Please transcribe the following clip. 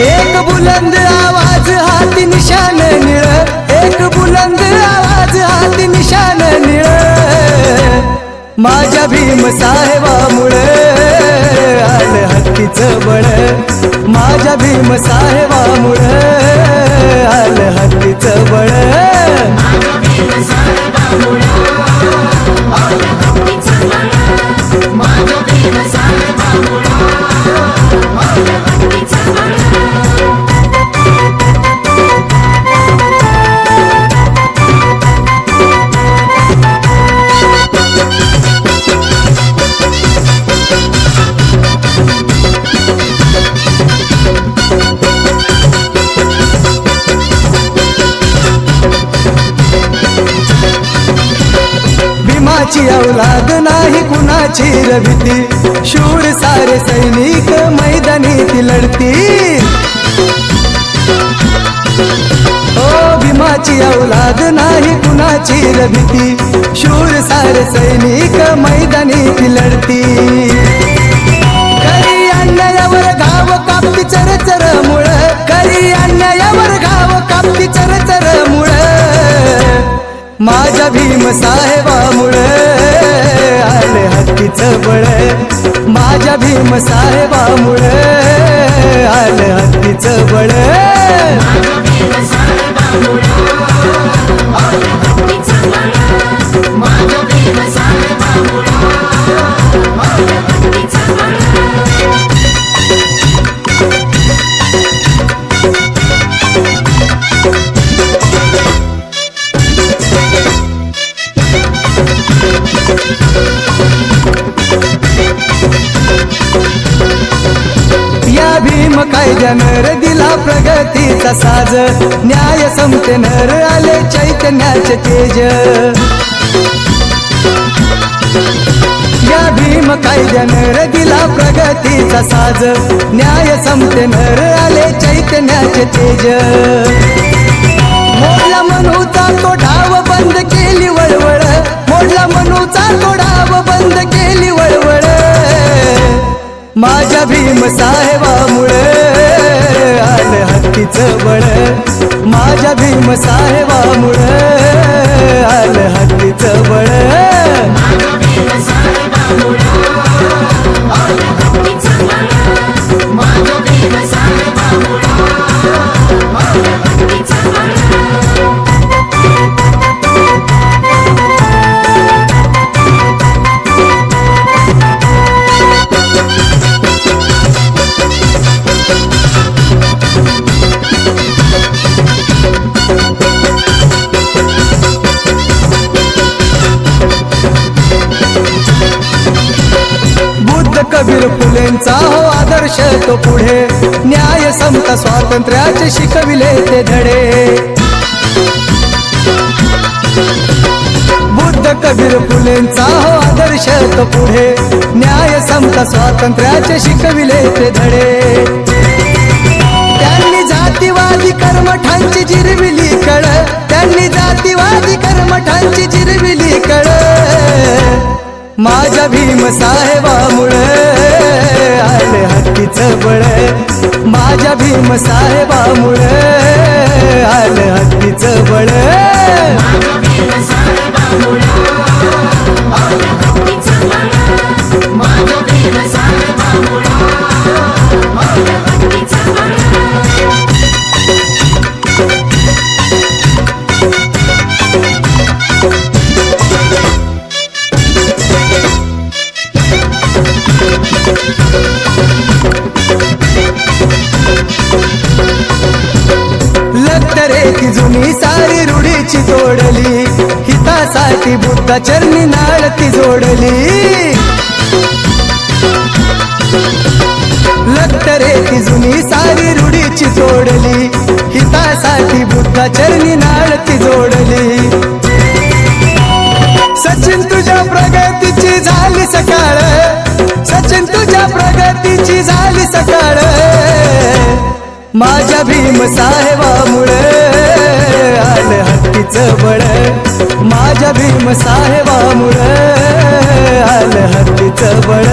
एक बुलंद आवाज हाती निशान निळ. एक बुलंद आवाज हाती निशान निळ. माझ्या भीम साहेबामुळे आलं हत्तीचं बळ. माझ्या भीम साहेबामुळे कोणाची औलाद नाही कुणाची रविती शूर सारे सैनिक मैदानी ती लढती. ओ भीमाची औलाद नाही कुणाची रविती शूर सारे सैनिक मैदानी ती लढती. करी अन्यायावर गाव कापती चर चर मुळ करी अन्यायावर गाव कापती चर चर मुळ माझ्या भीम साहेबामुळे. आले बळ. माझ्या भीम साहेबामुळे आलं हत्तीचं बळ. पाहिजे नर दिला प्रगतीचा साज. न्याय संपते नर आले चैतन्याचे तेज. या भीम कायद्या नर दिला प्रगतीचा साज. न्याय संपते नर आले चैतन्याचे तेज. मोडला मनूचा तो डाव बंद केली वळवळ. मोडला मनूचा तो डाव बंद केली वळवळ. माझ्या भीम साहेबामुळे हत्तीचं बळ माझ्या भीम साहेबामुळे आलं हत्तीचं बळ बुद्ध कबीर फुलेंचा हो आदर्श तो पुढे. न्याय समता स्वातंत्र्याचे शिकविले ते धडे. बुद्ध कबीर फुलेंचा हो आदर्श तो पुढे. न्याय समता स्वातंत्र्याचे शिकविले ते धडे. त्यांनी जातीवादी कर्मठांची जिरविली कळ. त्यांनी जातीवादी कर्मठांची जिरविली कळ. माझ्या भीम साहेबामुळे आले हत्तीचं बळ. माझ्या भीम साहेबामुळे आले हत्तीचं बळ. लक्तरे की जुनी सारी रूढीची तोडली हितासाठी बुद्धा चरणी नाळती जोडली. लक्तरे ती जुनी सारी रूढीची तोडली हितासाठी बुद्धा चरणी नाळती जोडली. सचिन तुझ्या प्रगतीची झाली सकाळ. सचिन तुझ्या प्रगतीची झाली सकाळ. माझ्या भीम साहेबामुळे. आलं बळ माझ्या भीम साहेबामुळे आलं हत्तीचं बळ